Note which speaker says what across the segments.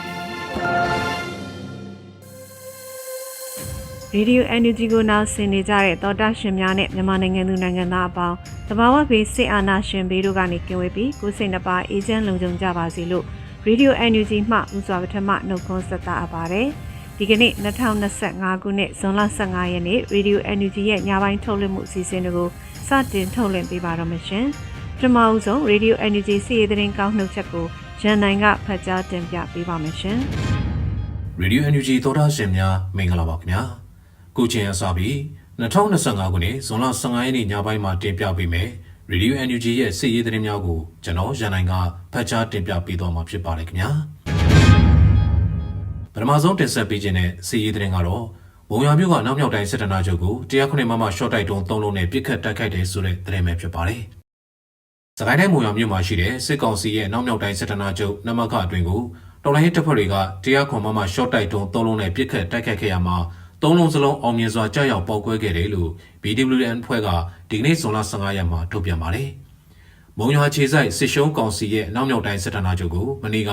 Speaker 1: ပြီ။
Speaker 2: ရေဒီယို NUG ကိုနားဆင်နေကြတဲ့သောတာရှင်များနဲ့မြန်မာနိုင်ငံသူနိုင်ငံသားအပေါင်းတဘာဝဘေးစစ်အာဏာရှင်ဘေးတို့ကနေကင်းဝေးပြီးကိုယ်စိတ်နှပါအေဂျင့်လုံခြုံကြပါစေလို့ရေဒီယို NUG မှဦးစွာပထမနှုတ်ခွန်းဆက်တာအပ်ပါတယ်ဒီကနေ့2025ခုနှစ်ဇွန်လ15ရက်နေ့ရေဒီယို NUG ရဲ့ညပိုင်းထုတ်လွှင့်မှုအစီအစဉ်တွေကိုစတင်ထုတ်လွှင့်ပေးပါတော့မရှင်ပထမအဦးဆုံးရေဒီယို NUG စီးရီးသတင်းကောင်းနှုတ်ချက်ကို ရန်နိုင်ကဖတ်ကြားတင်ပြပေးပါမယ်ရှင်
Speaker 3: ရေဒီယို NUG သောတာရှင်များမင်္ဂလာပါခင်ဗျာခုချိန်အစပြီး2025ခုနှစ်ဇွန်လ15ရက်နေ့ညပိုင်းမှာတင်ပြပေးမယ်ရေဒီယို NUG ရဲ့စစ်ရေးသတင်းများကိုကျွန်တော်ရန်နိုင်ကဖတ်ကြားတင်ပြပေးတော့မှာဖြစ်ပါတယ်ခင်ဗျာပထမဆုံးတင်ဆက်ပေးခြင်းတဲ့စစ်ရေးသတင်းကတော့ဘုံရမြို့ကနောက်မြောက်တိုင်းစစ်တနာချုပ်ကို109မမရှော့တိုက်တုံး3လုံးနဲ့ပစ်ခတ်တိုက်ခိုက်တယ်ဆိုတဲ့သတင်းပဲဖြစ်ပါတယ်စ ကိုင်းတိုင်းမုံရမြို့မှာရှိတဲ့စစ်ကောင်စီရဲ့နောက်မြောက်တိုင်းစစ်တနာချုပ်နမခအတွင်ကိုတော်လိုင်းတပ်ဖွဲ့တွေကတရားခွန်မမရှော့တိုက်တုံး3လုံးနဲ့ပစ်ခတ်တိုက်ခိုက်ခဲ့ရမှာသုံးလုံးစလုံးအောင်မြင်စွာကြောက်ရောက်ပေါက်ကွဲခဲ့တယ်လို့ BWN ဖွဲ့ကဒီကနေ့ဇွန်လ15ရက်မှာထုတ်ပြန်ပါတယ်။မုံရွာခြေဆိုင်စစ်ရှုံးကောင်စီရဲ့နောက်မြောက်တိုင်းစစ်ဌာနချုပ်ကိုမနေ့က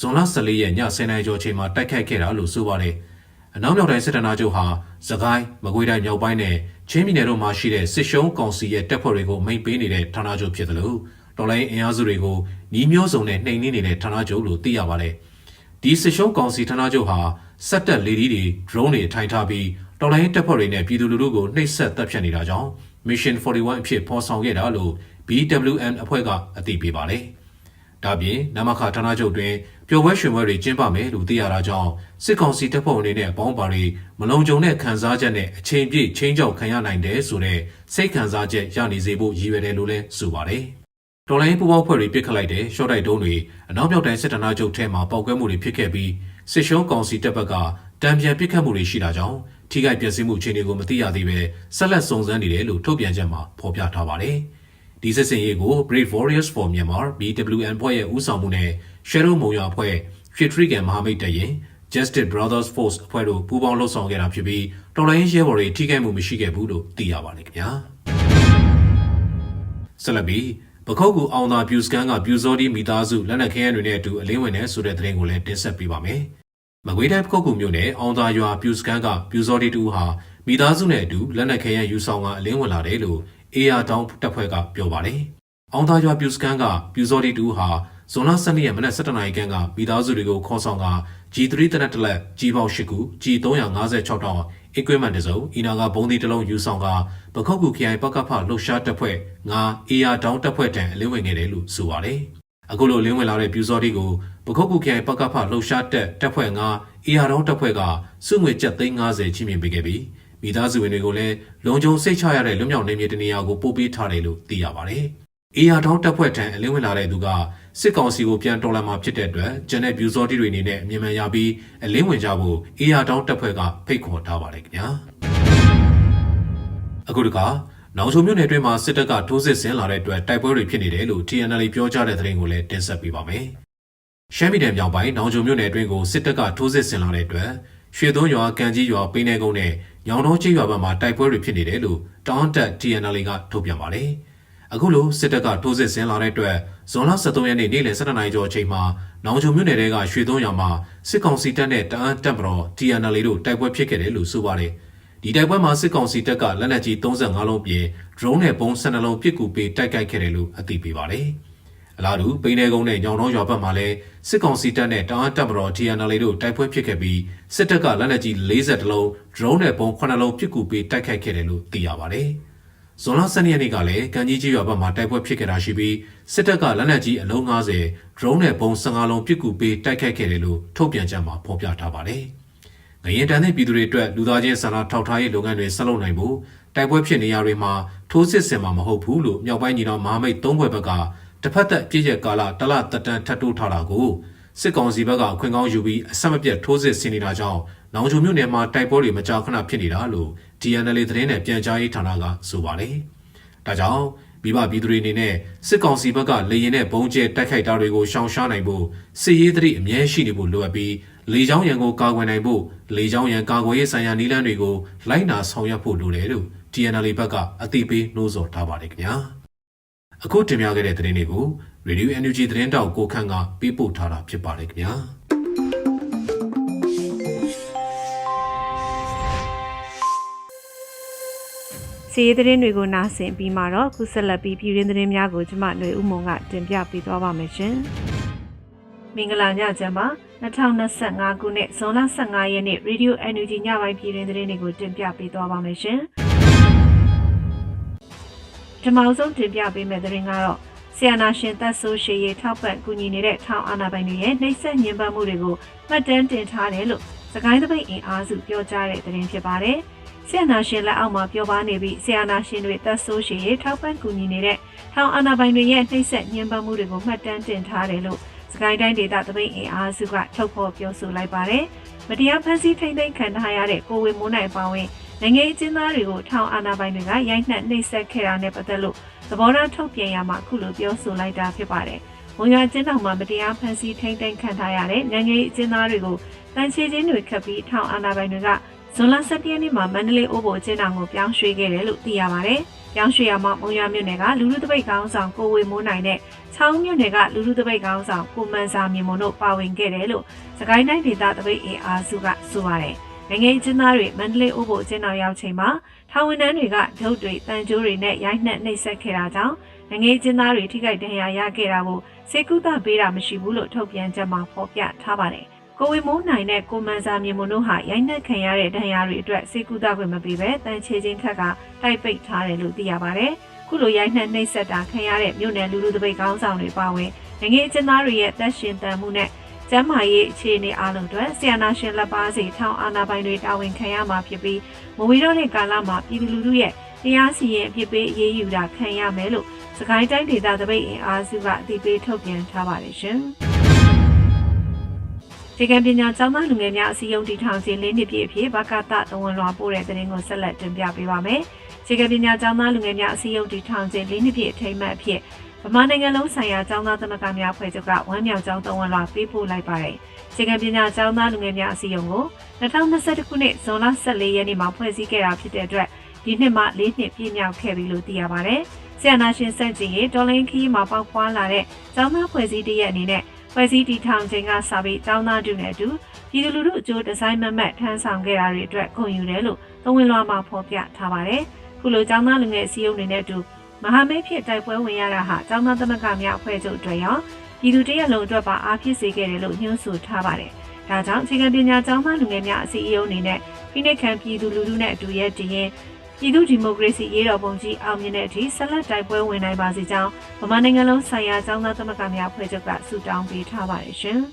Speaker 3: ဇွန်လ14ရက်ည10:00နာရီကျော်ချိန်မှာတိုက်ခိုက်ခဲ့တာလို့ဆိုပါတယ်။အနောက်မြောက်တိုင်းစစ်ဌာနချုပ်ဟာသခိုင်းမကွေးတိုင်းမြောက်ပိုင်းနဲ့ ချင်းပြည်နယ်တို့မှာရှိတဲ့စစ်ရှုံးကောင်စီရဲ့တပ်ဖွဲ့တွေကိုမိတ်ပေးနေတဲ့ဌာနချုပ်ဖြစ်တယ်လို့တော်လိုင်းအင်အားစုတွေကိုညီးမျိုးစုံနဲ့နှိမ်နင်းနေတဲ့ဌာနချုပ်လို့သိရပါတယ်။ဒီစစ်ရှုံးကောင်စီဌာနချုပ်ဟာစက်တက်လေဒီတွေ drone တွေထိုင်ထားပြီးတော်လိုင်းတပ်ဖွဲ့တွေနဲ့ပြည်သူလူထုကိုနှိပ်စက်တပ်ဖြတ်နေတာကြောင့် Mission 41အဖြစ်ဖော်ဆောင်ခဲ့တာလို့ BWN အဖွဲ့ကအသိပေးပါတယ်။ဒါပြင်နမခဌာနချုပ်တွင် ပျော်ပွဲရွှင်ပွဲတွေကျင်းပမယ်လို့သိရတာကြောင့်စစ်ကောင်စီတပ်ဖွဲ့ဝင်တွေနဲ့ပေါင်းပါတွေမလုံခြုံတဲ့ခံစားချက်နဲ့အချိန်ပြည့်ချင်းကြောက်ခံရနိုင်တယ်ဆိုတဲ့စိတ်ခံစားချက်ရနေစေဖို့ရည်ရွယ်တယ်လို့လည်းဆိုပါတယ်။တော်လိုင်းပူပေါင်းဖွဲ့တွေပြစ်ခတ်လိုက်တဲ့ရှော့တိုက်တုံးတွေအနောက်မြောက်တိုင်းစစ်တပ်နာချုပ်ထဲမှာပေါက်ကွဲမှုတွေဖြစ်ခဲ့ပြီးစစ်ရှုံးကောင်စီတပ်ဘက်ကတံပြန်ပြစ်ခတ်မှုတွေရှိတာကြောင့်ထိခိုက်ပျက်စီးမှုအခြေအနေကိုမသိရသေးပဲဆက်လက်စုံစမ်းနေတယ်လို့ထုတ်ပြန်ချက်မှာဖော်ပြထားပါတယ်။ဒီစစ်စင်ရေးကို Brave Warriors for Myanmar BWN ဖွဲ့ရဲ့ဦးဆောင်မှုနဲ့ Shadow မုံရွာဖွဲ့ Fitrigan မဟာမိတ်တရင် Justice Brothers Force အဖွဲ့တို့ပူးပေါင်းလှုပ်ဆောင်ခဲ့တာဖြစ်ပြီးတော်လိုင်းရဲဘော်တွေထိခိုက်မှုမရှိခဲ့ဘူးလို့သိရပါတယ်ခင်ဗျာ။ဆက်လက်ပြီးပခုတ်ကူအောင်သာပြူစကန်ကပြူစောဒီမိသားစုလက်နက်ခဲယမ်းတွေနဲ့အတူအလင်းဝင်နေဆိုတဲ့သတင်းကိုလည်းတင်ဆက်ပေးပါမယ်။မကွေးတိုင်းပခုတ်ကူမြို့နယ်အောင်သာရွာပြူစကန်ကပြူစောဒီတူဟာမိသားစုနဲ့အတူလက်နက်ခဲယမ်းယူဆောင်ကအလင်းဝင်လာတယ်လို့အေယာတောင်တပ်ဖွဲ့ကပြောပါတယ်။အောင်သာရွာပြူစကန်ကပြူစောဒီတူဟာ ဇွန်လ12ရက်မနက်7:00နာရီခန့်ကမိသားစုတွေကိုခေါ်ဆောင်က G3 တနက်တလက် G ပေါက်8ခု G356 တောင် equipment တစုံအီနာကဘုံဒီတစ်လုံးယူဆောင်ကပခုတ်ကူခရိုင်ပကဖလှုပ်ရှားတပ်ဖွဲ့ငါအေယာတောင်တပ်ဖွဲ့တန်အလင်းဝင်ခဲ့တယ်လို့ဆိုပါတယ်။အခုလိုလင်းဝင်လာတဲ့ပြူစော်ဒီကိုပခုတ်ကူခရိုင်ပကဖလှုပ်ရှားတပ်တပ်ဖွဲ့ငါအေယာတောင်တပ်ဖွဲ့ကစုငွေကျပ်သိန်း90ချီးမြှင့်ပေးခဲ့ပြီးမိသားစုဝင်တွေကိုလည်းလုံခြုံစိတ်ချရတဲ့လွတ်မြောက်နေမြေတနေရာကိုပို့ပေးထားတယ်လို့သိရပါတယ်။အေယာတောင်းတပ်ဖွဲ့ထံအလင်းဝင်လာတဲ့သူက စစ်ကောင်စီကိုပြန်တော်လှန်မှာဖြစ်တဲ့အတွက်ဂျန်တဲ့ဗျူစောတီတွေအနေနဲ့အမြင်မှန်ရပြီးအလင်းဝင်ကြဖို့အေယာတောင်းတပ်ဖွဲ့ကဖိတ်ခေါ်ထားပါတယ်ခင်ဗျာအခုတခါနောင်ချုံမြို့နယ်အတွင်းမှာစစ်တပ်ကထိုးစစ်ဆင်လာတဲ့အတွက်တိုက်ပွဲတွေဖြစ်နေတယ်လို့ TNL ပြောကြားတဲ့သတင်းကိုလည်းတင်ဆက်ပေးပါမယ်ရှမ်းပြည်နယ်မြောက်ပိုင်းနောင်ချုံမြို့နယ်အတွင်းကိုစစ်တပ်ကထိုးစစ်ဆင်လာတဲ့အတွက်ရွှေသွန်းရွာကံကြီးရွာပိန်းနေကုန်းနဲ့ညောင်တော်ချေးရွာဘက်မှာတိုက်ပွဲတွေဖြစ်နေတယ်လို့တောင်းတက် TNL ကထုတ်ပြန်ပါတယ်။အခုလိုစစ်တပ်ကထိုးစစ်ဆင်လာတဲ့အတွက် ဇွန်လ23ရက်နေ့နေ့လယ်12နာရီကျော်အချိန်မှာနောင်ချုံမြို့နယ်တဲကရွှေသွန်းရွာမှာစစ်ကောင်စီတပ်နဲ့တအန်းတပ်မတော် TNL တို့တိုက်ပွဲဖြစ်ခဲ့တယ်လို့ဆိုပါတယ်။ဒီတိုက်ပွဲမှာစစ်ကောင်စီတပ်ကလက်နက်ကြီး35လုံးပြင် drone နဲ့ပုံ12လုံးပစ်ကူပေးတိုက်ခိုက်ခဲ့တယ်လို့အသိပေးပါတယ်။အလားတူပိန်းနေကုန်းနဲ့ညောင်တော်ရွာဘက်မှာလည်းစစ်ကောင်စီတပ်နဲ့တာဝန်တပ်မတော် TNL တို့တိုက်ပွဲဖြစ်ခဲ့ပြီးစစ်တပ်ကလက်နက်ကြီး40လုံး drone နဲ့ပုံ9လုံးပစ်ကူပေးတိုက်ခိုက်ခဲ့တယ်လို့သိရပါတယ်။ ဇွန်လ12ရက်နေ့ကလည်းကံကြီးကြီးရွာဘက်မှာတိုက်ပွဲဖြစ်ခဲ့တာရှိပြီးစစ်တပ်ကလက်နက်ကြီးအလုံး90 drone နဲ့ပုံ15လုံးပစ်ကူပေးတိုက်ခိုက်ခဲ့တယ်လို့ထုတ်ပြန်ချက်မှာဖော်ပြထားပါတယ်။ငရင်တန်တဲ့ပြည်သူတွေအတွက်လူသားချင်းစာနာထောက်ထားရေးလုပ်ငန်းတွေဆက်လုပ်နိုင်ဖို့တိုက်ပွဲဖြစ်နေရတွေမှာထိုးစစ်ဆင်မှာမဟုတ်ဘူးလို့မြောက်ပိုင်းညီတော်မဟာမိတ်၃ဘွယ်ဘက်ကတစ်ဖက်သက်ပြည့်ရဲ့ကာလတလတက်တန်းထပ်တိုးထားတာကိုစစ်ကောင်စီဘက်ကခွင့်ကောင်းယူပြီးအဆက်မပြတ်ထိုးစစ်ဆင်နေတာကြောင့်နောင်ချုံမြို့နယ်မှာတိုက်ပွဲတွေမကြာခဏဖြစ်နေတာလို့ DNL သတင်းနဲ့ပြန်ကြားရေးဌာနကဆိုပါတယ်။ဒါကြောင့်မိဘပြည်သူတွေအနေနဲ့စစ်ကောင်စီဘက်ကလေရင်နဲ့ဘုံကျဲတိုက်ခိုက်တာတွေကိုရှောင်ရှားနိုင်ဖို့စစ်ရေးသတိအမြဲရှိနေဖို့လိုအပ်ပြီးလေကြောင်းရန်ကိုကာကွယ်နိုင်ဖို့လေကြောင်းရန်ကာကွယ်ရေးဆိုင်ရာနည်းလမ်းတွေကိုလိုက်နာဆောင်ရွက်ဖို့လိုတယ်လို့ TNL ဘက်ကအသိပေးနှိုးဆော်ထားပါတယ်ခင်ဗျာ။အခုတင်ပြခဲ့တဲ့သတင်းတွေကို Radio NUG သတင်းတောက်ကိုခန့်ကပေးပို့ထားတာဖြစ်ပါတယ်ခင်ဗျာ။
Speaker 2: စီးရီးသတင်းတွေကိုနားဆင်ပြီးမှတော့ခုဆက်လက်ပြီးပြည်ရင်းသတင်းများကိုကျမຫນွေဦးမုံကတင်ပြပေးသွားပါမယ်ရှင်။မင်္ဂလာညချမ်းပါ2025ခုနှစ်ဇွန်လ15ရက်နေ့ Radio NUG ညပိုင်းပြည်ရင်းသတင်းတွေကိုတင်ပြပေးသွားပါမယ်ရှင်။ဒီမောင်ဆုံးတင်ပြပေးမယ့်သတင်းကတော့ဆီယနာရှင်သက်ဆိုးရှေရေးထောက်ပံ့ကူညီနေတဲ့ထောင်အာဏာပိုင်တွေရဲ့နှိပ်စက်ညှဉ်းပန်းမှုတွေကိုမှတ်တမ်းတင်ထားတယ်လို့စကိုင်းသပိတ်အင်အားစုပြောကြားတဲ့သတင်းဖြစ်ပါတယ်။ ဆီယနာရှင်လက်အောက်မှာပြောပါနေပြီးဆီယနာရှင်တွေသက်ဆိုးရှေရေးထောက်ပံ့ကူညီနေတဲ့ထောင်အာဏာပိုင်တွေရဲ့နှိပ်စက်ညှဉ်းပန်းမှုတွေကိုမှတ်တမ်းတင်ထားတယ်လို့စကိုင်းတိုင်းဒေသသပိတ်အင်အားစုကထုတ်ဖော်ပြောဆိုလိုက်ပါတယ်။မတရားဖန်ဆီးထိန်းသိမ်းခံထားရတဲ့ကိုဝေမိုးနိုင်ပါဝင်နိုင်ငံရေးအကျဉ်းသားတွေကိုထောင်အာဏာပိုင်တွေကရိုက်နှက်နှိပ်စက်ခဲ့တာနဲ့ပတ်သက်လို့သဘောထားထုတ်ပြန်ရမှာအခုလိုပြောဆိုလိုက်တာဖြစ်ပါတယ်။ဝန်ရကျင်းတော်မှာမတရားဖန်ဆီးထိန်းသိမ်းခံထားရတဲ့နိုင်ငံရေးအကျဉ်းသားတွေကိုတန်ချေချင်းတွေခတ်ပြီးထောင်အာဏာပိုင်တွေက ဇွန်လ17ရက်နေ့မှာမန္တလေးအိုးဘိုအကျဉ်းတော်ကိုပြောင်းရွှေ့ခဲ့တယ်လို့သိရပါတယ်။ပြောင်းရွှေ့ရမှာမုံရမြို့နယ်ကလူလူတပိတ်ကောင်းဆောင်ကိုဝေမိုးနိုင်နဲ့ချောင်းမြို့နယ်ကလူလူတပိတ်ကောင်းဆောင်ကိုမန်စာမြေမုံတို့ပါဝင်ခဲ့တယ်လို့စကိုင်းတိုင်းဒေသတပိတ်အင်အားစုကဆိုပါတယ်။နိုင်ငံရေးကျင်းသားတွေမန္တလေးအိုးဘိုအကျဉ်းတော်ရောက်ချိန်မှာထောင်ဝန်ထမ်းတွေကဒုတ်တွေတန်ကြိုးတွေနဲ့ရိုက်နှက်နှိပ်စက်ခဲ့တာကြောင့်နိုင်ငံရေးကျင်းသားတွေထိခိုက်ဒဏ်ရာရခဲ့တာကိုစေကုသပေးတာမရှိဘူးလို့ထုတ်ပြန်ချက်မှာဖော်ပြထားပါတယ်။ ကိုဝေမိုးနိုင်နဲ့ကိုမန်စာမြေမုံတို့ဟာရိုက်နှက်ခံရတဲ့ဒဏ်ရာတွေအတွက်စေကုသခွင့်မပေးဘဲတန်ချေချင်းခက်ကတိုက်ပိတ်ထားတယ်လို့သိရပါတယ်။ခုလိုရိုက်နှက်နှိပ်စက်တာခံရတဲ့မြို့နယ်လူလူတပိတ်ကောင်းဆောင်တွေပါဝင်နိုင်ငံရေးကျင်းသားတွေရဲ့တက်ရှင်တန်မှုနဲ့ကျမ်းမာရေးအခြေအနေအလုံးအတွက်ဆီယနာရှင်လက်ပါစီထောင်အာနာပိုင်တွေတာဝန်ခံရမှာဖြစ်ပြီးမဝီတော့တဲ့ကာလမှာပြည်သူလူထုရဲ့တရားစီရင်အဖြစ်ပေးအရေးယူတာခံရမယ်လို့စကိုင်းတိုင်းဒေသသပိတ်အင်အားစုကအသိပေးထုတ်ပြန်ထားပါတယ်ရှင်။ ဒီကံပညာကျောင်းသားလူငယ်များအစည်းအရုံးတည်ထောင်ခြင်း၄နှစ်ပြည့်အဖြစ်ဘကတသဝန်လွှာပို့တဲ့သတင်းကိုဆက်လက်တင်ပြပေးပါမယ်။ဒီကံပညာကျောင်းသားလူငယ်များအစည်းအရုံးတည်ထောင်ခြင်း၄နှစ်ပြည့်အထိမ်းအမှတ်အဖြစ်ဗမာနိုင်ငံလုံးဆိုင်ရာကျောင်းသားသမဂ္ဂများဖွဲ့ချုပ်ကဝမ်းမြောက်ကျောင်းသဝန်လွှာပေးပို့လိုက်ပါတယ်။ခြေကပညာကျောင်းသားလူငယ်များအစည်းအရုံးကို2021ခုနှစ်ဇွန်လ14ရက်နေ့မှာဖွဲ့စည်းခဲ့တာဖြစ်တဲ့အတွက်ဒီနှစ်မှ၄နှစ်ပြည့်မြောက်ခဲ့ပြီလို့သိရပါတယ်။ဆီယနာရှင်စန့်ကျင်ရေးဒေါ်လင်းခီးမှာပေါက်ဖွာလာတဲ့ကျောင်းသားဖွဲ့စည်းတရက်အနေနဲ့ ဖွဲ့စည်းတည်ထောင်ခြင်းကစပြီးကျောင်းသားတူနဲ့အတူပြည်သူလူထုအကျိုးဒီဇိုင်းမမတ်ထမ်းဆောင်ခဲ့တာတွေအတွက်ဂုဏ်ယူတယ်လို့သဝင်လွှာမှာဖော်ပြထားပါတယ်။ခုလိုကျောင်းသားလူငယ်အစည်းအရုံးတွေနဲ့အတူမဟာမိတ်ဖြစ်တိုက်ပွဲဝင်ရတာဟာကျောင်းသားသမဂ္ဂများအဖွဲ့ချုပ်အတွက်ရောပြည်သူတရက်လုံးအတွက်ပါအားဖြစ်စေခဲ့တယ်လို့ညွှန်းဆိုထားပါတယ်။ဒါကြောင့်အခြေခံပညာကျောင်းသားလူငယ်များအစည်းအရုံးအနေနဲ့ဖိနှိပ်ခံပြည်သူလူထုနဲ့အတူရဲတည်ရင် ပြည်သူဒီမိုကရေစီရေးတော်ပုံကြီးအောင်မြင်တဲ့အထိဆက်လက်တိုက်ပွဲဝင်နိုင်ပါစေကြောင်းဗမာနိုင်ငံလုံးဆိုင်ရာကျောင်းသားသမဂ္ဂများအဖွဲ့ချုပ်ကဆုတောင်းပေးထားပါတယ်ရှင်။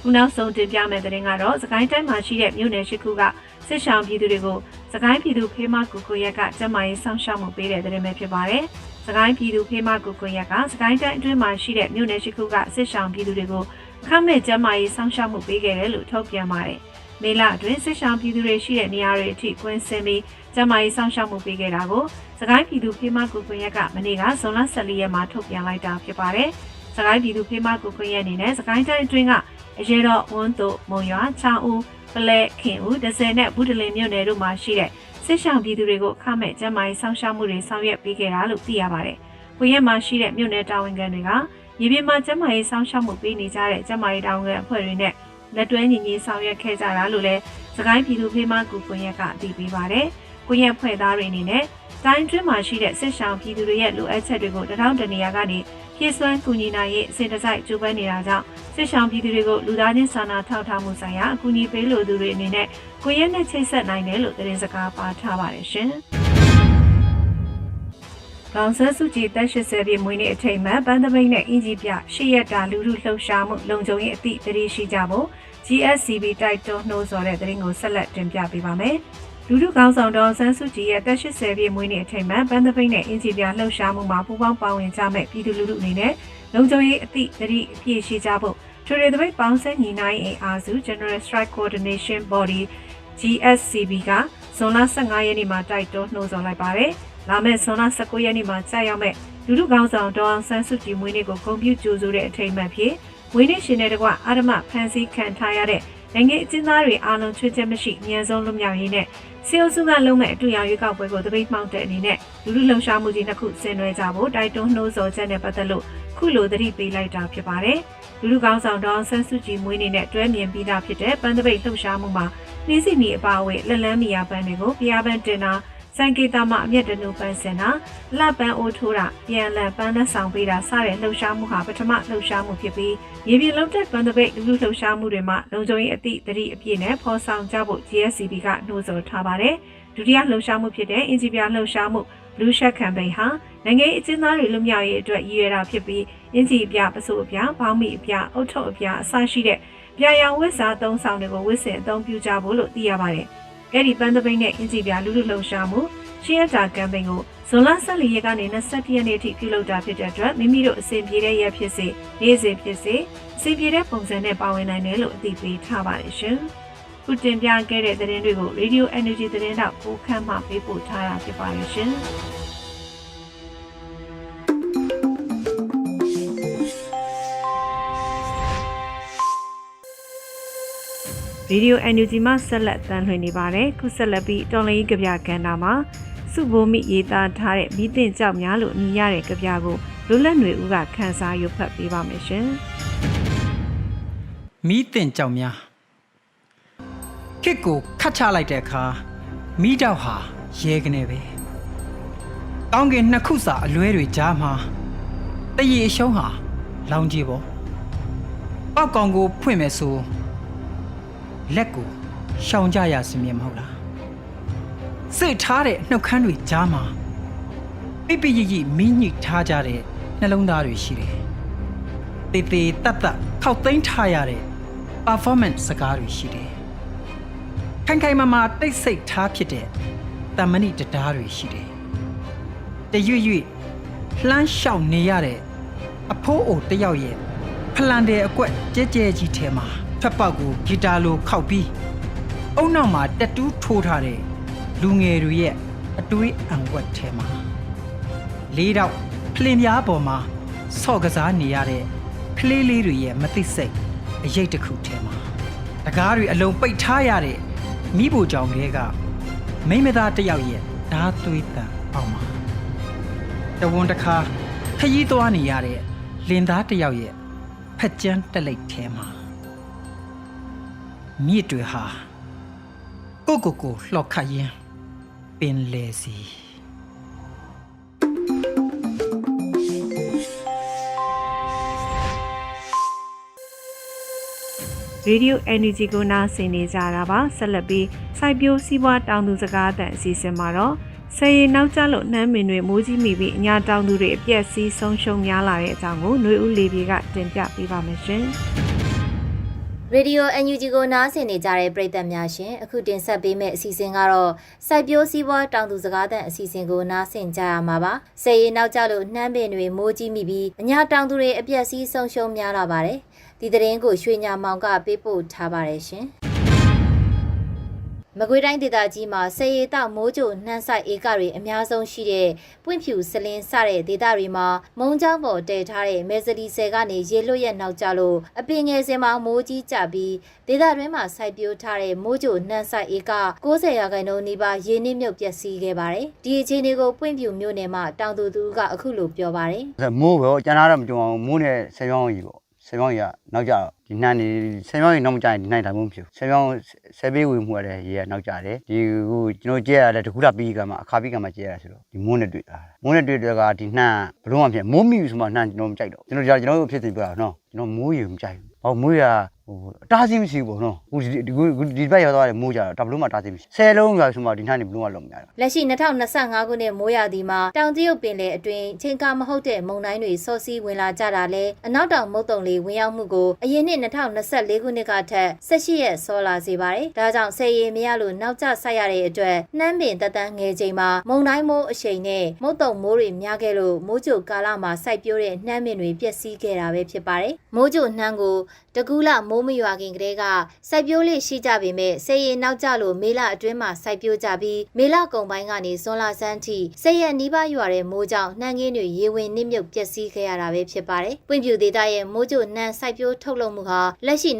Speaker 2: ခုနောက်ဆုံးတင်ပြမယ့်သတင်းကတော့စကိုင်းတိုင်းမှာရှိတဲ့မြို့နယ်ရှိခုကစစ်ဆောင်ပြည်သူတွေကိုစကိုင်းပြည်သူဖေးမကူကူရက်ကကျန်းမာရေးစောင့်ရှောက်မှုပေးတဲ့သတင်းပဲဖြစ်ပါတယ်။စကိုင်းပြည်သူဖေးမကူကူရက်ကစကိုင်းတိုင်းအတွင်းမှာရှိတဲ့မြို့နယ်ရှိခုကစစ်ဆောင်ပြည်သူတွေကိုအခမဲ့ကျန်းမာရေးစောင့်ရှောက်မှုပေးခဲ့တယ်လို့ထုတ်ပြန်ပါတယ်။ မေလအတွင်းစစ်ဆောင်ပြည်သူတွေရှိတဲ့နေရာတွေအထိကွင်းဆင်းပြီးကျန်းမာရေးစောင့်ရှောက်မှုပေးခဲ့တာကိုစကိုင်းပြည်သူဖေးမကူကူရက်ကမနေ့ကဇွန်လ14ရက်မှာထုတ်ပြန်လိုက်တာဖြစ်ပါတယ်။စကိုင်းပြည်သူဖေးမကူကူရက်အနေနဲ့စကိုင်းတိုင်းအတွင်းကအရေတော်ဝန်းတို့မုံရွာချောင်းဦးပလဲခင်ဦးဒဇယ်နဲ့ဘူးတလင်မြို့နယ်တို့မှာရှိတဲ့စစ်ဆောင်ပြည်သူတွေကိုခမဲ့ကျန်းမာရေးစောင့်ရှောက်မှုတွေဆောင်ရွက်ပေးခဲ့တာလို့သိရပါတယ်။ကိုရက်မှာရှိတဲ့မြို့နယ်တာဝန်ခံတွေကမြေပြင်မှာကျန်းမာရေးစောင့်ရှောက်မှုပေးနေကြတဲ့ကျန်းမာရေးတာဝန်ခံအဖွဲ့တွေနဲ့ လက်တွဲညီညီဆောင်ရွက်ခဲ့ကြတာလို့လည်းစကိုင်းပြည်သူဖေးမကူကွန်ရက်ကအတည်ပြုပါတယ်။ကိုရက်ဖွဲ့သားတွေအနေနဲ့တိုင်းတွင်းမှာရှိတဲ့စစ်ဆောင်ပြည်သူတွေရဲ့လိုအပ်ချက်တွေကိုတထောင်တနေရာကနေဖြည့်စွမ်းကူညီနိုင်ရေးအစဉ်တစိုက်ကြိုးပမ်းနေတာကြောင့်စစ်ဆောင်ပြည်သူတွေကိုလူသားချင်းစာနာထောက်ထားမှုဆိုင်ရာအကူအညီပေးလိုသူတွေအနေနဲ့ကိုရက်နဲ့ချိတ်ဆက်နိုင်တယ်လို့သတင်းစကားပါထားပါတယ်ရှင်။ ကောင်ဆန်းစုကြည်တက်80ပြည့်မွေးနေ့အထိမ်းအမှန်ပန်းသပိတ်နဲ့အင်ဂျီပြရှေ့ရက်တာလူလူလှုပ်ရှားမှုလုံခြုံရေးအသည့်တရေရှိကြဖို့ GSCB တိုက်တွန်းနှိုးဆော်တဲ့သတင်းကိုဆက်လက်တင်ပြပေးပါမယ်။လူထုကောင်းဆောင်တော်ဆန်းစုကြည်ရဲ့တက်80ပြည့်မွေးနေ့အထိမ်းအမှန်ပန်းသပိတ်နဲ့အင်ဂျီပြလှုပ်ရှားမှုမှာပူးပေါင်းပါဝင်ကြမဲ့ပြည်သူလူထုအနေနဲ့လုံခြုံရေးအသည့်တရေအပြည့်ရှိကြဖို့ထွေထွေသပိတ်ပေါင်းဆက်ညီနိုင်အင်အားစု General Strike Coordination Body GSCB ကဇွန်လ15ရက်နေ့မှာတိုက်တွန်းနှိုးဆော်လိုက်ပါတယ်။ လာမယ့်ဇွန်လ19ရက်နေ့မှာကြာရောက်မဲ့လူထုကောင်းဆောင်ဒေါအောင်ဆန်းစုကြည်မွေးနေ့ကိုဂုဏ်ပြုကြိုဆိုတဲ့အထိမ်းအမှန်ဖြစ်မွေးနေ့ရှင်တဲ့တကွအာရမဖန်ဆီးခံထားရတဲ့နိုင်ငံအကျဉ်းသားတွေအားလုံးချွတ်ချက်မရှိအမြန်ဆုံးလွတ်မြောက်ရေးနဲ့စီအိုစုကလုံးမဲ့အတူရောင်ရွေးကောက်ပွဲကိုတပိတ်မှောက်တဲ့အနေနဲ့လူလူလှုပ်ရှားမှုကြီးနှစ်ခုဆင်နွှဲကြဖို့တိုက်တွန်းနှိုးဆော်ချက်နဲ့ပတ်သက်လို့ခုလိုသတိပေးလိုက်တာဖြစ်ပါတယ်။လူလူကောင်းဆောင်ဒေါအောင်ဆန်းစုကြည်မွေးနေ့နဲ့တွဲမြင်ပြီးသားဖြစ်တဲ့ပန်းတပိတ်လှုပ်ရှားမှုမှာနှင်းစီမီအပါအဝင်လက်လန်းမီယာပန်းတွေကိုပြားပန်းတင်တာ စံကေတာမှအမျက်တနုပန်းစင်တာလှပန်းအိုးထိုးတာပြန်လည်ပန်းလက်ဆောင်ပေးတာစတဲ့လှုပ်ရှားမှုဟာပထမလှုပ်ရှားမှုဖြစ်ပြီးရေပြင်လုံးတက်ပန်းတပိတ်လူလူလှုပ်ရှားမှုတွေမှာလုံခြုံရေးအသည့်တတိအပြည့်နဲ့ဖော်ဆောင်ကြဖို့ GSCB ကနှိုးဆော်ထားပါတယ်ဒုတိယလှုပ်ရှားမှုဖြစ်တဲ့အင်ဂျီပြလှုပ်ရှားမှု Blue Shark Campaign ဟာနိုင်ငံရေးအကျဉ်းသားတွေလွတ်မြောက်ရေးအတွက်ရည်ရွယ်တာဖြစ်ပြီးအင်ဂျီပြပစိုးအပြဘောင်းမီအပြအုတ်ထုတ်အပြအစရှိတဲ့ပြာရောင်ဝတ်စားသုံးဆောင်တွေကိုဝတ်ဆင်အသုံးပြုကြဖို့လို့သိရပါတယ်။ အဲ့ဒီပန်းသပိတ်နဲ့အင်ဂျီပြလူလူလှုပ်ရှားမှုရှေ့ရတာကမ်ပိန်းကိုဇွန်လ14ရက်ကနေ21ရက်နေ့အထိပြုလုပ်တာဖြစ်တဲ့အတွက်မိမိတို့အစဉ်ပြေတဲ့ရက်ဖြစ်စေနေ့စဉ်ဖြစ်စေအစဉ်ပြေတဲ့ပုံစံနဲ့ပါဝင်နိုင်တယ်လို့အသိပေးထားပါတယ်ရှင်။ခုတင်ပြခဲ့တဲ့သတင်းတွေကို Radio Energy သတင်းတော့ပိုခန့်မှပေးပို့ထားတာဖြစ်ပါတယ်ရှင်။ Radio NUG မှာဆက်လက်တန်လှည့်နေပါတယ်ခုဆက်လက်ပြီးတော်လိုင်းကြပြကဏ္ဍမှာစုဘိုမိရေးသားထားတဲ့မိသင့်ကြောက်များလို့အမည်ရတဲ့ကြပြကိုလွတ်လပ်ຫນွေဦးကခန်းစားရွတ်ဖတ်ပေးပါမယ်ရှင်
Speaker 4: မီးတင်ကြောင်များခစ်ကိုခတ်ချလိုက်တဲ့အခါမီးတောက်ဟာရဲကနေပဲကောင်းကင်နှစ်ခုစာအလွဲတွေကြားမှာတရေအရှုံးဟာလောင်ကြီးပေါ့ပောက်ကောင်ကိုဖွင့်မယ်ဆို လက်ကိုရှောင်ကြရစမြင်မဟုတ်လားစစ်ထားတဲ့နှုတ်ခမ်းတွေကြားမှာပိပိရိရိမီးညစ်ထားကြတဲ့နှလုံးသားတွေရှိတယ်တေတေတတ်တတ်ခောက်သိမ်းထားရတဲ့ performance စကားတွေရှိတယ်။ခိုင်ခိုင်မာမာတိတ်ဆိတ်ထားဖြစ်တဲ့တမဏိတရားတွေရှိတယ်။တရွေ့ရွေ့လှမ်းလျှောက်နေရတဲ့အဖိုးအိုတစ်ယောက်ရဲ့ဖလန်တဲ့အကွက်ကြဲကြဲကြီးထဲမှာ ဖက်ပေါက်ကိုဂီတာလိုခောက်ပြီးအုံနောက်မှာတက်တူးထိုးထားတဲ့လူငယ်တွေရဲ့အတွေးအံွက်ထဲမှာလေးတော့ဖလင်ပြားပေါ်မှာဆော့ကစားနေရတဲ့ကလေးလေးတွေရဲ့မသိစိတ်အရေးတစ်ခုထဲမှာတကားတွေအလုံးပိတ်ထားရတဲ့မိဖို့ကြောင့်တွေကမိမသားတစ်ယောက်ရဲ့ဓာသွေးတန်အောင်မှာတဝန်တစ်ခါခရီးသွားနေရတဲ့လင်သားတစ်ယောက်ရဲ့ဖက်ကြမ်းတက်လိုက်ထဲမှာ မြစ်တွေဟာကိုကိုကိုလှော့ခတ်ရင်ပင်လေစီ
Speaker 2: ရေဒီယို NUG ကိုနားဆင်နေကြတာပါဆက်လက်ပြီးစိုက်ပျိုးစီးပွားတောင်သူစကားအသံအစီအစဉ်မှာတော့ဆယ်ရီနောက်ကျလို့နှမ်းမင်တွေမိုးကြီးမိပြီးအညာတောင်သူတွေအပြက်စီးဆုံးရှုံးများလာတဲ့အကြောင်းကိုຫນွေဦးလေးပြေကတင်ပြပေးပါမယ်ရှင်
Speaker 5: ရေဒီယို NUG ကိုနားဆင်နေကြတဲ့ပရိသတ်များရှင်အခုတင်ဆက်ပေးမယ့်အစီအစဉ်ကတော့စိုက်ပျိုးစည်းပွားတောင်သူစကားသံအစီအစဉ်ကိုနားဆင်ကြရမှာပါ။စေရီနောက်ကျလို့နှမ်းပင်တွေမိုးကြီးမိပြီးအညာတောင်သူတွေအပြက်စီးဆုံးရှုံးများလာပါတယ်။ဒီသတင်းကိုရွှေညာမောင်ကပေးပို့ထားပါတယ်ရှင်။ မကွေးတိုင်းဒေသကြီးမှာစေရီတောက်မိုးကြိုနှမ်းဆိုင်ဧကတွေအများဆုံးရှိတဲ့ပွင့်ဖြူစလင်းစတဲ့ဒေသတွေမှာမုံကြောင်းပေါ်တည်ထားတဲ့မဲစလီဆယ်ကနေရေလွတ်ရက်နောက်ကျလို့အပင်ငယ်စင်မှာမိုးကြီးကြပြီးဒေသတွင်းမှာစိုက်ပျိုးထားတဲ့မိုးကြိုနှမ်းဆိုင်ဧက90ရာခိုင်နှုန်းနီးပါးရေနစ်မြုပ်ပျက်စီးခဲ့ပါတယ်။ဒီအခြေအနေကိုပွင့်ဖြူမြို့နယ်မှာတောင်သူသူကအခုလိုပြောပါတယ်
Speaker 6: ဆိုမိုးပဲကျန်တာတော့မကြုံအောင်မိုးနဲ့ဆယ်ရောင်းကြီးပေါ့ ဆဆယ်မြောင်းကြီးကနောက်ကျတော့ဒီနှမ်းနေဆယ်မြောင်းကြီးနောက်မကျရင်ဒီနှမ်းတိုင်းမဖြစ်ဘူးဆယ်မြောင်းဆယ်ပေးဝင်မှုရတဲ့ရေကနောက်ကျတယ်ဒီဟိုကျွန်တော်ကျဲရတဲ့တကူတာပြီးကမှအခါပြီးကမှကျဲရဆိုတော့ဒီမိုးနဲ့တွေ့တာမိုးနဲ့တွေ့တဲ့ကဒီနှမ်းဘလုံးမှဖြစ်မိုးမိပြီဆိုမှနှမ်းကျွန်တော်မကြိုက်တော့ကျွန်တော်ကျွန်တော်တို့ဖြစ်စီပြတာနော်ကျွန်တော်မိုးရေမကြိုက်ဘူးဟောမိုးရ ဟိုအတားစီးမရှိဘူးပေါ့နော်ဟိုဒီဒီဘက်ရောက်သွားတယ်မိုးကြတော့တဘလုံးမှတားစီးမရှိဆယ်လုံးရွာဆိုမှဒီနှမ်းနေဘလုံးကလုံးမရတော့
Speaker 5: လက်ရှိ2025ခုနှစ်မိုးရာသီမှာတောင်တရုတ်ပင်လယ်အတွင်းချိန်ကာမဟုတ်တဲ့မုန်တိုင်းတွေစောစီးဝင်လာကြတာလဲအနောက်တောင်မုတ်တုံလေးဝင်ရောက်မှုကိုအရင်နှစ်2024ခုနှစ်ကထက်18ရက်စောလာစေပါတယ်။ဒါကြောင့်ဆယ်ရီမရလို့နောက်ကျဆက်ရတဲ့အတွက်နှမ်းပင်တက်တန်းငယ်ချိန်မှာမုန်တိုင်းမိုးအရှိန်နဲ့မုတ်တုံမိုးတွေများခဲ့လို့မိုးကြိုကာလမှာစိုက်ပျိုးတဲ့နှမ်းပင်တွေပျက်စီးခဲ့တာပဲဖြစ်ပါတယ်။မိုးကြိုနှမ်းကိုတကူးလမိုးမရွာခင်ကတည်းကစိုက်ပျိုးလေးရှိကြပေမဲ့ဆယ်ရီနောက်ကျလို့မေလအတွင်းမှာစိုက်ပျိုးကြပြီးမေလကုန်ပိုင်းကနေဇွန်လဆန်းထိဆယ်ရက်နီးပါးရွာတဲ့မိုးကြောင့်နှမ်းကင်းတွေရေဝင်နစ်မြုပ်ပျက်စီးခဲ့ရတာပဲဖြစ်ပါတယ်။ပွင့်ပြူဒေတာရဲ့မိုးကြိုနှမ်းစိုက်ပျိုးထုတ်လုပ်မှုဟာလက်ရှိ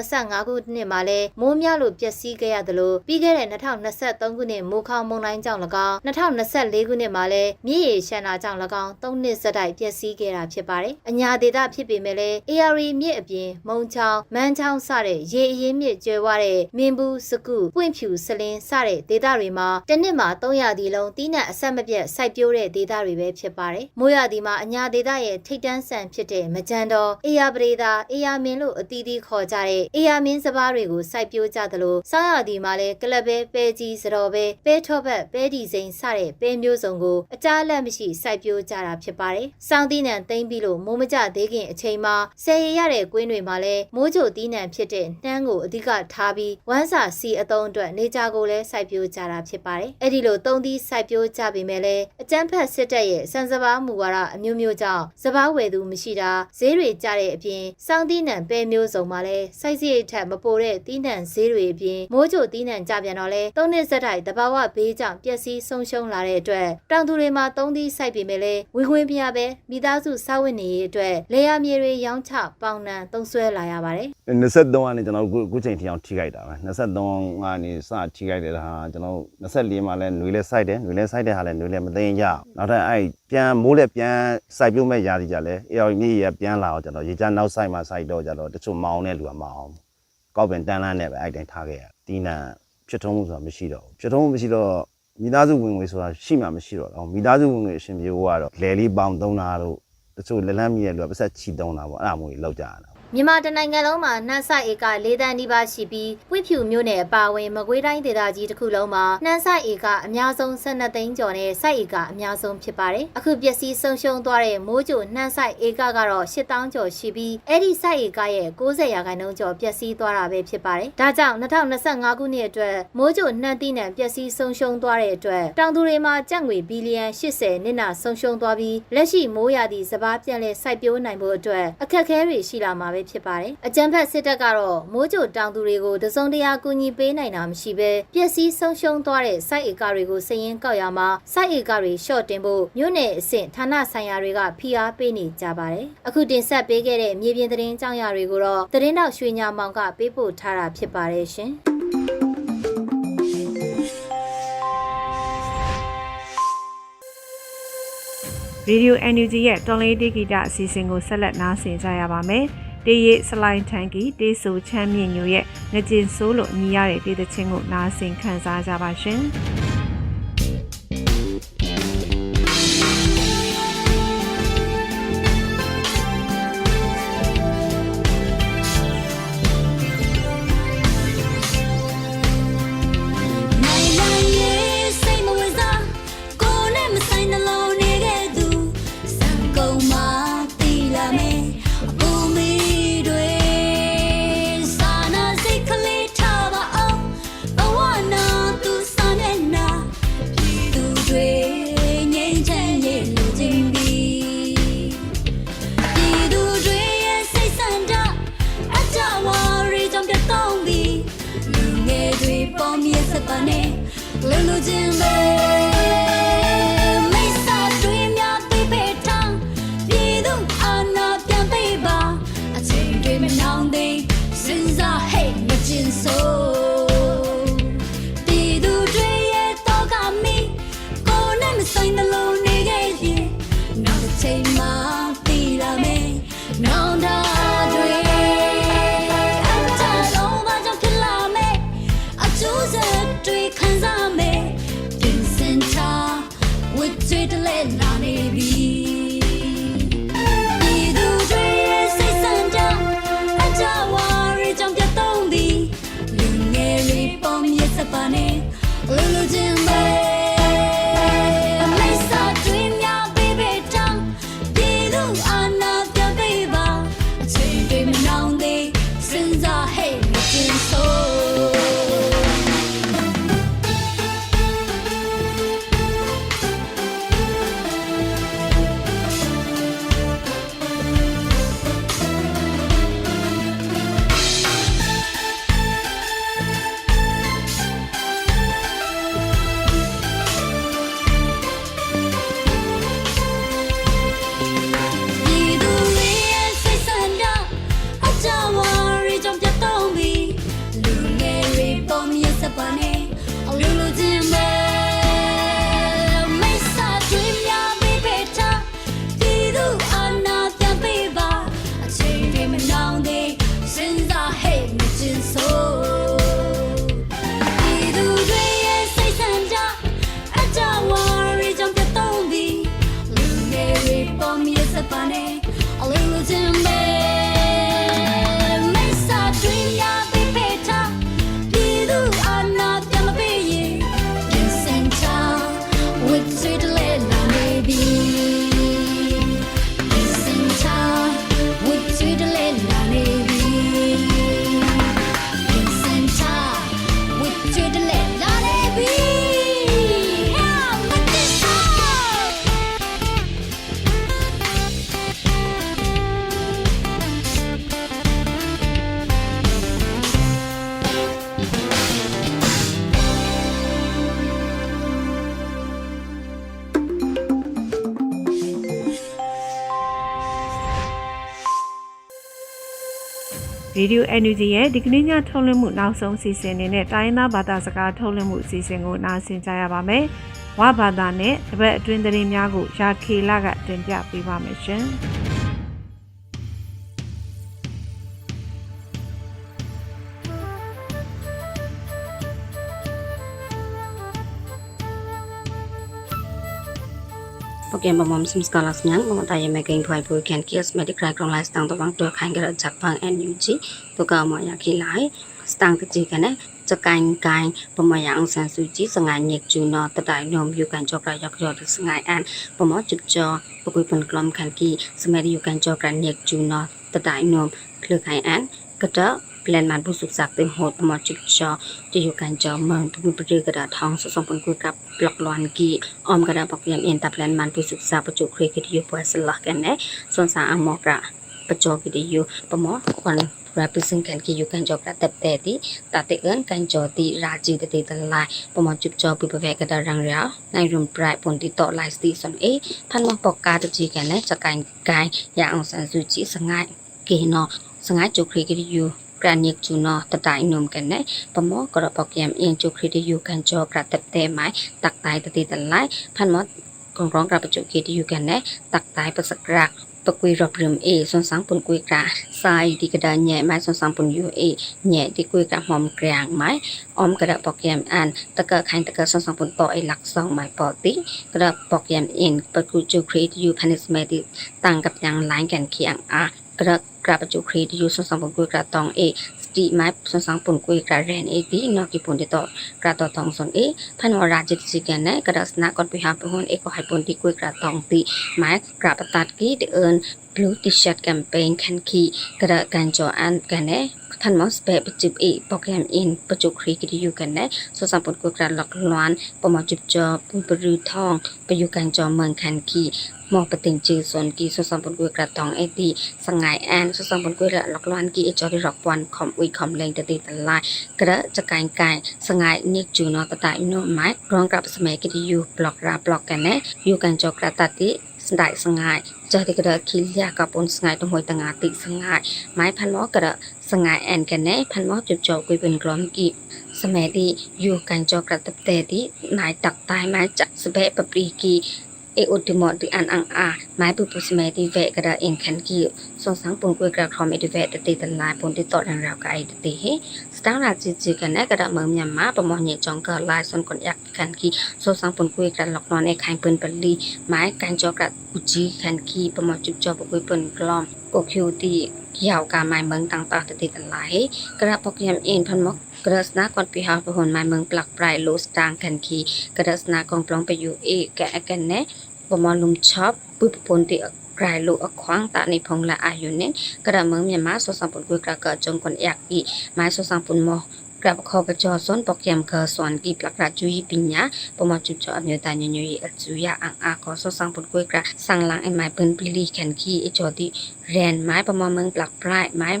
Speaker 5: 2025ခုနှစ်မှာလဲမိုးများလို့ပျက်စီးခဲ့ရသလိုပြီးခဲ့တဲ့2023ခုနှစ်မိုးခေါင်မုန်တိုင်းကြောင့်၎င်း2024ခုနှစ်မှာလဲမြစ်ရေရှမ်းတာကြောင့်၎င်း၃နှစ်စတိုက်ပျက်စီးခဲ့တာဖြစ်ပါတယ်။အညာဒေတာဖြစ်ပေမဲ့လဲ AR မြစ်အပြင်မုံချောင်းမန်းချောင်းစတဲ့ရေအရင်းမြစ်ကျွဲဝတဲ့မင်းဘူးစကုပွင့်ဖြူစလင်းစတဲ့ဒေတာတွေမှာတစ်နှစ်မှာ300ဒီလုံးတီးနှံအဆက်မပြတ်စိုက်ပျိုးတဲ့ဒေတာတွေပဲဖြစ်ပါတယ်။မိုးရသည်မှာအညာဒေတာရဲ့ထိတ်တန်းဆန်ဖြစ်တဲ့မကြံတော်အေယာပရေသာအေယာမင်းလို့အတီးတီးခေါ်ကြတဲ့အေယာမင်းစပားတွေကိုစိုက်ပျိုးကြသလိုဆောင်းရသည်မှာလည်းကလပ်ပဲပဲကြီးစတော်ပဲပဲထောဘက်ပဲဒီစိန်စတဲ့ပဲမျိုးစုံကိုအကြားလက်မရှိစိုက်ပျိုးကြတာဖြစ်ပါတယ်။စောင်းတီးနှံသိမ့်ပြီးလို့မိုးမကြသေးခင်အချိန်မှာဆယ်ရရတဲ့ကွင်းတွေမှာလည်းမိုးကြိုတီးနှံဖြစ်တဲ့နှမ်းကိုအဓိကထားပြီးဝမ်းစာစီအုံအတွက်နေကြကိုလည်းစိုက်ပျိုးကြတာဖြစ်ပါတယ်။အဲ့ဒီလိုသုံးသီးစိုက်ပျိုးကြပေမဲ့လည်းအကျန်းဖက်စစ်တပ်ရဲ့စံစဘာမူဝါဒအမျိုးမျိုးကြောင့်စဘာဝယ်သူမရှိတာဈေးတွေကျတဲ့အပြင်စောင်းတီးနှံပဲမျိုးစုံမှာလည်းစိုက်စရိတ်ထက်မပိုတဲ့တီးနှံဈေးတွေအပြင်မိုးကြိုတီးနှံကြပြန်တော့လဲသုံးနှစ်ဆက်တိုင်တဘာဝဘေးကြောင့်ပျက်စီးဆုံးရှုံးလာတဲ့အတွက်တောင်သူတွေမှာသုံးသီးစိုက်ပေမဲ့လည်းဝေခွင့်ပြရပဲမိသားစုစားဝတ်နေရေးအတွက်လေယာမြေတွေရောင်းချပေါင်နှံသုံးဆွဲလရပါတယ်
Speaker 7: 23ကနေကျွန်တော်တို့ခုချိန်ထိအောင်ထိခိုက်တာပဲ23ကနေစထိခိုက်တဲ့ဟာကျွန်တော်တို့24မှာလဲຫນွေလဲစိုက်တယ်ຫນွေလဲစိုက်တဲ့ဟာလဲຫນွေလဲမသိရင်ရအောင်နောက်ထပ်အဲ့ပြန်မိုးလဲပြန်စိုက်ပြုတ်မဲ့ရာသီကြလဲအေရော်မြေရပြန်လာအောင်ကျွန်တော်ရေချနောက်စိုက်မှာစိုက်တော့ကြတော့တချို့မောင်းတဲ့လူကမအောင်ကောက်ပင်တန်းလန်းနဲ့ပဲအဲ့တိုင်းထားခဲ့ရတီးနံဖြစ်ထုံးမှုဆိုတာမရှိတော့ဘူးဖြစ်ထုံးမှုမရှိတော့မိသားစုဝင်ငွေဆိုတာရှိမှမရှိတော့တော့မိသားစုဝင်ငွေအရှင်ပြေဖို့ကတော့လယ်လေးပေါင်သုံးတာတို့တချို့လက်လန်းမြည့်လူကပတ်ဆက်ချီသုံးတာပေါ့အဲ့ဒါမျိုးကြီးလောက်ကြရတာ
Speaker 5: မြန်မာတနိုင်ငံလုံးမှာနှမ်းဆိုင်ဧက၄တန်းနီးပါးရှိပြီးပွင့်ဖြူမြို့နယ်အပါအဝင်မကွေးတိုင်းဒေသကြီးတစ်ခုလုံးမှာနှမ်းဆိုင်ဧကအများဆုံး12သိန်းကျော်နဲ့စိုက်ဧကအများဆုံးဖြစ်ပါတယ်။အခုပျက်စီးဆုံးရှုံးသွားတဲ့မိုးကြိုနှမ်းဆိုင်ဧကကတော့8000ကျော်ရှိပြီးအဲ့ဒီစိုက်ဧကရဲ့90ရာခိုင်နှုန်းကျော်ပျက်စီးသွားတာပဲဖြစ်ပါတယ်။ဒါကြောင့်2025ခုနှစ်အတွက်မိုးကြိုနှမ်းသီးနှံပျက်စီးဆုံးရှုံးသွားတဲ့အတွက်တောင်သူတွေမှာကြက်ငွေဘီလီယံ80နစ်နာဆုံးရှုံးသွားပြီးလက်ရှိမိုးရာသီစပါးပြန်လဲစိုက်ပျိုးနိုင်ဖို့အတွက်အခက်အခဲတွေရှိလာမှာပဲဖြစ်ပါတယ်။အကြံဖက်စစ်တပ်ကတော့မိုးကြိုတောင်သူတွေကိုတစုံတရာကူညီပေးနိုင်တာမရှိဘဲပျက်စီးဆုံးရှုံးသွားတဲ့စိုက်ဧကတွေကိုစည်ရင်းကောက်ရမှာစိုက်ဧကတွေရှော့တင်ဖို့မြို့နယ်အဆင့်ဌာနဆိုင်ရာတွေကဖိအားပေးနေကြပါတယ်။အခုတင်ဆက်ပေးခဲ့တဲ့မြေပြင်သတင်းကြောင်းရာတွေကိုတော့သတင်းတောက်ရွှေညာမောင်ကပေးပို့ထားတာဖြစ်ပါတယ်ရှင်။
Speaker 2: Radio NUG ရဲ့တော်လေးတိဂီတအစီအစဉ်ကိုဆက်လက်နားဆင်ကြရပါမယ်။ တေးရိစလိုင်းထန်ကီတေးဆူချမ်းမြင့်ညိုရဲ့ငကျင်ဆိုးလို့အညီရတဲ့တေးသချင်းကိုနားဆင်ခံစားကြပါရှင်။။
Speaker 8: နိုင်
Speaker 2: Radio NUG ရဲ့ဒီကနေ့ညထုတ်လွှင့်မှုနောက်ဆုံးအစီအစဉ်အနေနဲ့တိုင်းရင်းသားဘာသာစကားထုတ်လွှင့်မှုအစီအစဉ်ကိုနားဆင်ကြရပါမယ်။ဝဘာသာနဲ့တပတ်အတွင်းသတင်းများကိုရာခေလကတင်ပြပေးပါမယ်ရှင်။
Speaker 9: okay បងមកសូមស្គាល់ស្ញាំងបងតាយ making for for can kiss medic crack from life តាំងតបងទួខាញ់ក៏ចាក់ផាង NUG ទូកមកយ៉ាគីឡៃស្តាំងទៅជីកាណែចកាញ់កាញ់ប្រមយ៉ាងសានស៊ូជីសងាយញិកជូណតតៃនំយូកាញ់ចក្រយកយកស្ងាយអានប្រមជុតចបកុយពនក្លំខានគីសមេរយូកាញ់ចក្រញិកជូណតតៃនំឃ្លឺខៃអានកត ปลนมันผู้สุขสักเต็มโหดมอจุดจอจะอยู่การจอเมืองทุกปรือกระดาษทองสส่งผลกุกับบลอกลอนกีออมกระดาษปอกยำเอ็นตาแปลนมันผู้สุขสักประจุเครียกิดอยู่ปวดสลักกันแน่ส่วนสาอังมอกระประจอกิดอยู่ปมอควันรับปิสังกันกีอยู่กันจอบระเต็บแต่ที่ตาเตเอินกันจอตีราจีตะเตตลายปมอจุดจอปิปแวกระดารังเรียวในรุมปลายผลติดต่อลายสติสันเอท่านมอปอกกาตะจีกันและจะการกายอย่างสันสุจิสงายเกนอสงายจุกครีกิยู กันจอกระตับเตไม้ตักตายตะติตะไลพันมอกงร้องกระปจุคริติยูกันเนตักตายปะสักรัก ปกุยรอบรมเอส่วนสังปุนกุยกราทรายที่กระดานแย่ไม้ส่วนสังปุนยูเอแย่ที่กุยกระหอมกลางไม้ออมกระดาปอกแยมอันตะเกะขันตะเกะส่วนสังปุนปอไอหลักสองไม้ปอติกระดาปอกแยมเอ็นปกุยจูครีตยูพันิสเมติต่างกับยังไลน์กันเคียงอากระ ប្រក្របជូគ្រីតយូសងសងពងគួយក្រាតងអេស្ទីម៉ែសងសងពងគួយក្រារែនអេទីណកីពុនទេតក្រាតតងសនអេផានមរាជិតស៊ីកានណែក្រាស្នាកតពីហាពហ៊ុនអេកហៃពុនទីគួយក្រាតងទីម៉ែក្រាបតាតគីទេអឺន blue t-shirt campaign ខានគីក្រាកានចអានកានណែ thanmas be bjib e program in pachu khri ki yu kan ne so sampon ko kra lok lwan poma jip jo pun pru thong pe yu kan jo mang khan ki មកប្រទេសជឿសុនគីសុសំពនគួយក្រតងអេទីសងាយអានសុសំពនគួយរលកលានគីអេចរិរកពាន់ខំអ៊ុយខំលេងទៅទីតឡាយក្រចកាញ់កាយសងាយនេះជឿណតតៃនោះម៉ែរងក្រាប់សម័យគិតយូប្លុករាប្លុកកាណែយូកាញ់ចក្រតតិ ได้สงายจอดกระคิลยากับปนสงายต้องหอยต่างาติสงายไม้พันม้อกระสังายแอนกันแน่พันม้อจุดจอกุยเป็นกลอมกีสมัยดีอยู่กันจอกระตับเตดีนายตักตายไม้จักสเปะปปรีกีเออุดมอดีอันอังอาไม้ปุปุสมัยดีเวกระเองแขนกีสองสังปนกุยกระครอมเอดิเวตติตันลายปนติต่อดังราวกับไอติเฮ stála chi chi kan ne kada mom nyam ma pa mo nye chong ka lai son kon yak kan ki so sang pon kui kan lok non e khain pun pa li mai kan cho ka ku chi kan ki pa mo chup cho pa kui pun klom ko khu ti យោការម៉ៃមឹងតាំងតោះទៅទីកន្លែងក្រាបុកខ្ញុំអ៊ីនផុនមកក្រាស្នាគាត់ពីហោះប្រហ៊ុនម៉ៃមឹងប្លាក់ប្រៃលូស្តាងខានគីក្រាស្នាកងប្លងទៅយូអេកែកែណែបំលុំឆប់ពុយប្រពន្ធទី rai lu akwang ta ni phong la ayunin karamang mi ma so sampun kwe kra ka jong kon yak i mai so sampun mo ក្រាប់ខបចរសុនបកៀមកសនគីផ្លាក់រាជយីបញ្ញាបមជុចអញ្ញតាញញយអជុយាអង្អាកសសាំងពុនគួយក្រាសាំងឡាងអីម៉ៃពិនពីលីខានគីអចតិរានម៉ៃបមមឹងផ្លាក់ប្រៃម៉ៃ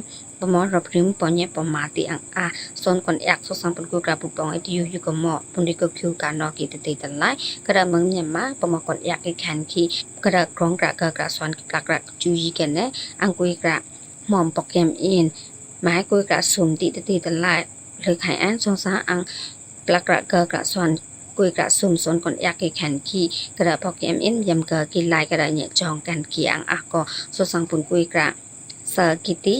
Speaker 9: បមរព្រិមបញ្ញាបមាទីអង្អាសូនកនអកសសំពនគូក្រាពុបងអីយុយកមពុនរិកឃូកាណកេតតេតឡៃក្រាមងញ៉ាម៉ាបមកនអកគេខានគីក្រាក្រងក្រាក្រាសនក្រាក្រាជូយីកែណែអង្គុយក្រាមមបកែមអ៊ីនម៉ែគួយក្រាសុំទីតតេតឡៃ លើខៃអានសងសាអាងក្លាក់ក្លាកក្លាសន់គួយកសុំសនកនយ៉ាកេខានគីក្រាផកអ៊ីមអ៊ីនយ៉ាំកគីឡៃក្រាញេចងកាន់គីអាងអះកសុសងពុនគួយក្រាសើគីទី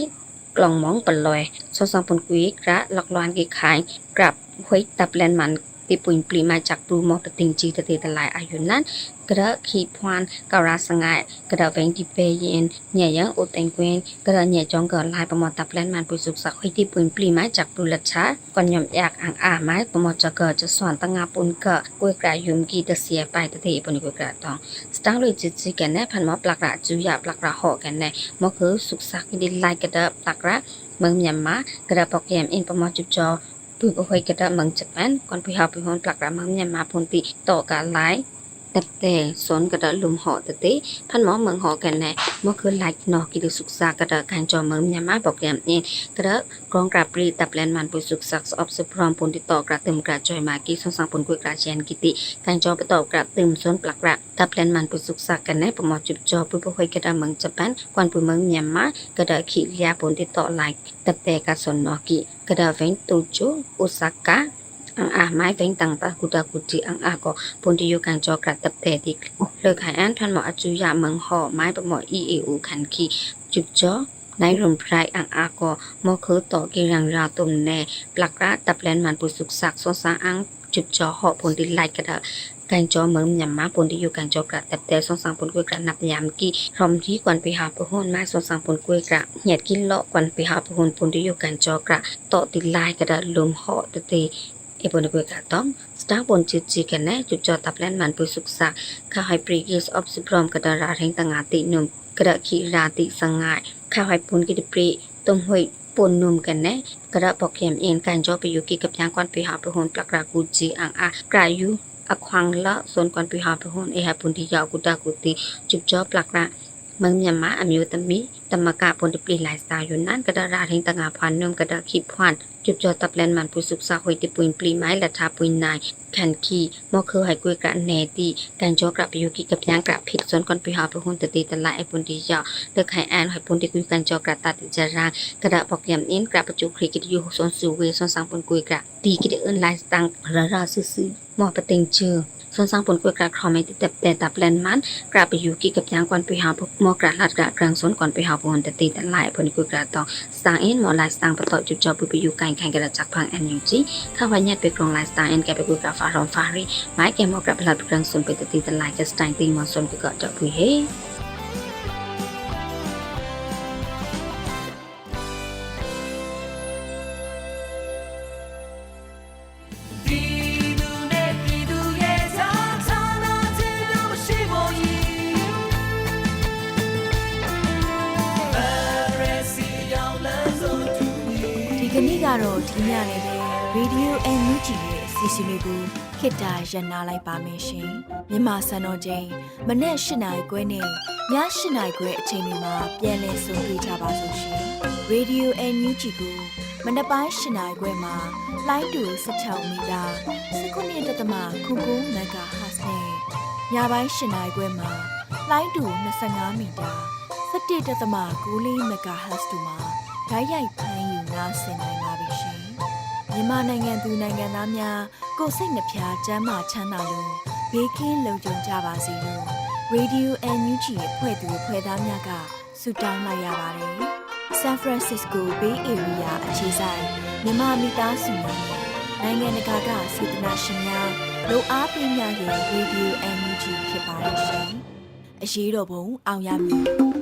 Speaker 9: ក្លងម៉ងបលយសុសងពុនគួយក្រាលកលានគីខាញក្រាប់ហុយតាប់លែនម៉ាន់ពីពុញព្លីម៉ាចាក់ព្រូមកតទិញជីតទេតឡៃអាយុណាន กิขายกรับห้วยตันกปลูมอกตะติงจีตะเตตะลายอายุนั้นกระขีพวนกราสงายกระเวงที่เปยนเนี่ยยังโอเตงเกวนกระเนี่ยจองเกิดลายประมอตับแลนมันปุยสุกสักห้ที่ปุยปลีไมาจากปลูลัชาก่อนยอมอยากอ่างอาไม้ประมอจะเกิดจะสอนตั้งงาปุนเกะกุยกระยุมกีตะเสียไปตะเทปนกุยกระตองสตั้งเลยจิตจิกันแน่พันมอปลักระจุยาปลักระหอกันแน่มอคือสุกสักดินลายกระเดปลักระเมืองยามากระปอกแยมอินประมอจุบจอปุ ตับแต่สนกระดาลุมหอตะเตพันหมอเมืองหอกันแน่เมื่อคืนไลค์นอกิดสุกษากระดาการจอมเมืองยามาบอกยามเองกระดากรองกราบรีตับแลนมันปุศึกษาสอบสุพรอมปุ่นติดต่อกระตึมกระจอยมากีสองสังปุ่นกุยกระเชนกิติการจอประต่อกระตึมสนปลักระตับแลนมันปุศึกษากันแน่ประมอจุบจอปุยปุยกระดาเมืองจัปันควนปุยเมืองยามากระดาขีดยาผลติดต่อไลายตับแต่กระสนนอกิกระดาเวนตูจูอุสากะ อังอาไม้เฟงตังตากุตากุจิอังอาก็ปุนติโยการจอกระตับเตดิเลือกหายอันทันหมออจุยาเมืองห่อไม้ประหมออีเออูขันขีจุกจ้อในายมไพรอังอากอมอเคือต่อกิรังราตุมแน่ปลักระตับแลนมันปุสุกสักโซซาอังจุบจอหอผลดิไลกระดาการจอเมืองยำมาผลที่อยู่การจอกระตับแต่สองสังผนกล้วยกระนับยามกี้พร้อมที่กวนไปหาพหุนมาสองสังผนกล้วยกระเหยียดกินเลาะกวนไปหาพหุนผลที่อยู่การจอกระต่อติดลกระดาลมหอตะตี এপনিকুই কাতম staff বঞ্চিত চিকেনে চুপচ তাপলেন মানপুই সুকসা খা হয় প্রিগিস অফ সুপ্রম কাটা রাহেং তাঙাতি নুম kada khi ra ti sang ngai kha hai pun ki pri tom hoi pun num kan ne kada pokhem en kan jo pi yuki kap yang kwan pi ha pi hon plak ra ku ji ang a pra yu a khwang la son kwan pi ha pi hon e ha pun ti ya ku ta ku ti chup jo plak ra mang nyama amyu tami tama ka pon dipli lai sa yun nan kada ra ring tanga phan num kada khip phan chup jo tap len man pu suk sa hoi ti puin pli mai la tha puin nai khan khi mo khơ hai kwe kra ne ti kan jo kra pyu ki kap yang kra phit son kon pi ha pu hun ti ta lai pun ti ja de khai an hai pun ti ku kan jo kra ta ti ja ra kada pok yam in kra pa chu khri ki yu son su we son sang pun ku kra ti ki de ơn lai tang ra ra su su mo pa teng chưa son sang pon kwe kra khome ti tep te ta plan man kra pe yu ki kap yang kwan pe ha bu mo kra lat kra krang son kwan pe ha pon te ti ta lai pon kwe kra tong stang in mo lai stang pa to chu cho pu pe yu kain kain kra chak phang en yu ji kha wa nyat pe krong lai stang in ka pe kwe kra fa ron fa ri mai ke mo kra lat krang son pe te ti ta lai ka stang ti mo son kwe ka to pu he
Speaker 1: ခေတ္တရ延လိုက်ပါမယ်ရှင်မြန်မာစံတော်ချိန်မနေ့၈နိုင်ခွဲနဲ့ည၈နိုင်ခွဲအချိန်တွေမှာပြောင်းလဲဆိုပြကြပါစို့ရှင် Radio NUG ကိုမနေ့ပိုင်း၈နိုင်ခွဲမှာလိုင်းတူ16မီတာ19.7 MHz နဲ့ညပိုင်း၈နိုင်ခွဲမှာလိုင်းတူ25မီတာ17.6 MHz တို့မှာဓာတ်ရိုက်ဖမ်းယူနားဆင်နိုင်ပါပြီရှင်။ မြန်မာနိုင်ငံသူနိုင်ငံသားများကိုယ်စိတ်နှဖျားစမ်းမချမ်းသာလို့ဘေးကင်းလုံခြုံကြပါစေလို့ Radio NUG ရဲ့ဖွဲ့သူဖွဲ့သားများကဆုတောင်းလိုက်ရပါတယ်။ San Francisco Bay Area အခြေဆိုင်မြန်မာမိသားစုများနဲ့နိုင်ငံတကာကစေတနာရှင်များလို့အားပေးများရဲ့ Radio NUG ဖြစ်ပါတယ်ရှင်။အရေးတော်ပုံအောင်ရမည်